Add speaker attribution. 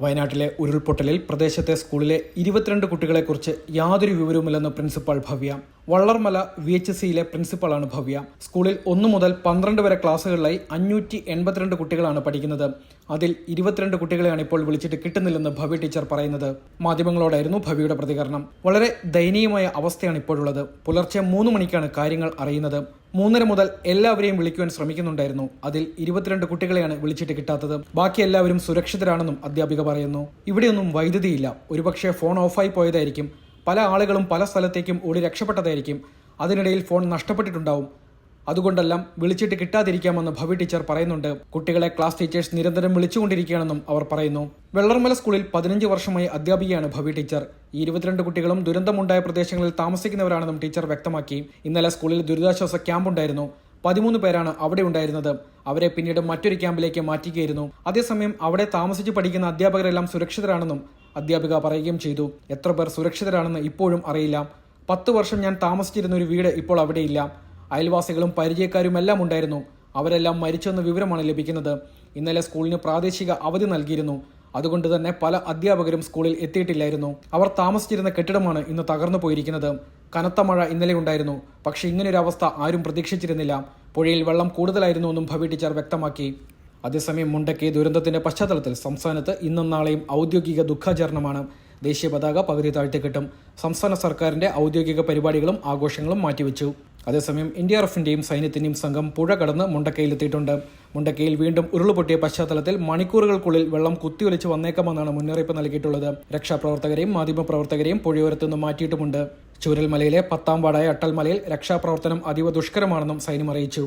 Speaker 1: വയനാട്ടിലെ ഉരുൾപൊട്ടലിൽ പ്രദേശത്തെ സ്കൂളിലെ ഇരുപത്തിരണ്ട് കുട്ടികളെക്കുറിച്ച് യാതൊരു വിവരവുമില്ലെന്ന് principal Bhavya. Vellarmala V H സിയിലെ പ്രിൻസിപ്പാളാണ് ഭവ്യ. സ്കൂളിൽ ഒന്നു മുതൽ പന്ത്രണ്ട് വരെ ക്ലാസ്സുകളിലായി അഞ്ഞൂറ്റി എൺപത്തിരണ്ട് കുട്ടികളാണ് പഠിക്കുന്നത്. അതിൽ ഇരുപത്തിരണ്ട് കുട്ടികളെയാണ് ഇപ്പോൾ വിളിച്ചിട്ട് കിട്ടുന്നില്ലെന്ന് ഭവ്യ ടീച്ചർ പറയുന്നത്. മാധ്യമങ്ങളോടായിരുന്നു ഭവ്യയുടെ പ്രതികരണം. വളരെ ദയനീയമായ അവസ്ഥയാണ് ഇപ്പോഴുള്ളത്. പുലർച്ചെ മൂന്ന് മണിക്കാണ് കാര്യങ്ങൾ അറിയുന്നത്. മൂന്നര മുതൽ എല്ലാവരെയും വിളിക്കുവാൻ ശ്രമിക്കുന്നുണ്ടായിരുന്നു. അതിൽ ഇരുപത്തിരണ്ട് കുട്ടികളെയാണ് വിളിച്ചിട്ട് കിട്ടാത്തത്. ബാക്കി എല്ലാവരും സുരക്ഷിതരാണെന്നും അധ്യാപിക പറയുന്നു. ഇവിടെയൊന്നും വൈദ്യുതിയില്ല. ഒരുപക്ഷെ ഫോൺ ഓഫായി പോയതായിരിക്കും. പല ആളുകളും പല സ്ഥലത്തേക്കും ഓടി രക്ഷപ്പെട്ടതായിരിക്കും. അതിനിടയിൽ ഫോൺ നഷ്ടപ്പെട്ടിട്ടുണ്ടാവും. അതുകൊണ്ടെല്ലാം വിളിച്ചിട്ട് കിട്ടാതിരിക്കാമെന്ന് ഭവി ടീച്ചർ പറയുന്നുണ്ട്. കുട്ടികളെ ക്ലാസ് ടീച്ചേഴ്സ് നിരന്തരം വിളിച്ചുകൊണ്ടിരിക്കുകയാണെന്നും അവർ പറയുന്നു. വെള്ളർമല സ്കൂളിൽ പതിനഞ്ച് വർഷമായി അധ്യാപികയാണ് ഭവി ടീച്ചർ. ഈ ഇരുപത്തിരണ്ട് കുട്ടികളും ദുരന്തമുണ്ടായ പ്രദേശങ്ങളിൽ താമസിക്കുന്നവരാണെന്നും ടീച്ചർ വ്യക്തമാക്കി. ഇന്നലെ സ്കൂളിൽ ദുരിതാശ്വാസ ക്യാമ്പുണ്ടായിരുന്നു പതിമൂന്ന് പേരാണ് അവിടെ ഉണ്ടായിരുന്നത്. അവരെ പിന്നീട് മറ്റൊരു ക്യാമ്പിലേക്ക് മാറ്റുകയായിരുന്നു. അതേസമയം അവിടെ താമസിച്ച് പഠിക്കുന്ന അധ്യാപകരെല്ലാം സുരക്ഷിതരാണെന്നും അധ്യാപിക പറയുകയും ചെയ്തു. എത്ര പേർ സുരക്ഷിതരാണെന്ന് ഇപ്പോഴും അറിയില്ല. പത്ത് വർഷം ഞാൻ താമസിച്ചിരുന്ന ഒരു വീട് ഇപ്പോൾ അവിടെയില്ല. അയൽവാസികളും പരിചയക്കാരുമെല്ലാം ഉണ്ടായിരുന്നു. അവരെല്ലാം മരിച്ചെന്ന വിവരമാണ് ലഭിക്കുന്നത്. ഇന്നലെ സ്കൂളിന് പ്രാദേശിക അവധി നൽകിയിരുന്നു. അതുകൊണ്ട് തന്നെ പല അധ്യാപകരും സ്കൂളിൽ എത്തിയിട്ടില്ലായിരുന്നു. അവർ താമസിച്ചിരുന്ന കെട്ടിടമാണ് ഇന്ന് തകർന്നു പോയിരിക്കുന്നത്. കനത്ത മഴ ഇന്നലെ ഉണ്ടായിരുന്നു. പക്ഷേ ഇങ്ങനൊരു അവസ്ഥ ആരും പ്രതീക്ഷിച്ചിരുന്നില്ല. പുഴയിൽ വെള്ളം കൂടുതലായിരുന്നു എന്നും ഭവി ടീച്ചർ വ്യക്തമാക്കി. അതേസമയം മുണ്ടക്കെ ദുരന്തത്തിന്റെ പശ്ചാത്തലത്തിൽ സംസ്ഥാനത്ത് ഇന്നും നാളെയും ഔദ്യോഗിക ദുഃഖാചരണമാണ്. ദേശീയ പതാക പകുതി താഴ്ത്തിക്കെട്ടും സംസ്ഥാന സർക്കാരിന്റെ ഔദ്യോഗിക പരിപാടികളും ആഘോഷങ്ങളും മാറ്റിവെച്ചു. അതേസമയം ഇന്ത്യ എഫിന്റെയും സൈന്യത്തിന്റെയും സംഘം പുഴ കടന്ന് മുണ്ടക്കയിലെത്തിയിട്ടുണ്ട്. മുണ്ടക്കയിൽ വീണ്ടും ഉരുളുപൊട്ടിയ പശ്ചാത്തലത്തിൽ മണിക്കൂറുകൾക്കുള്ളിൽ വെള്ളം കുത്തിയൊലിച്ച് വന്നേക്കാമെന്നാണ് മുന്നറിയിപ്പ് നൽകിയിട്ടുള്ളത്. രക്ഷാപ്രവർത്തകരെയും മാധ്യമപ്രവർത്തകരെയും പുഴയോരത്തുനിന്ന് മാറ്റിയിട്ടുമുണ്ട്. ചൂരൽമലയിലെ പത്താം വാർഡായ അട്ടൽമലയിൽ രക്ഷാപ്രവർത്തനം അതീവ ദുഷ്കരമാണെന്നും സൈന്യം അറിയിച്ചു.